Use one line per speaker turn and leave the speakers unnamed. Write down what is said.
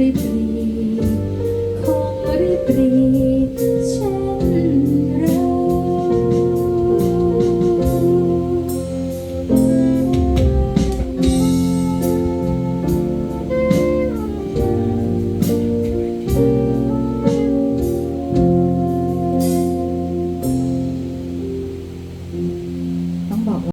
ริบรีคงริบรี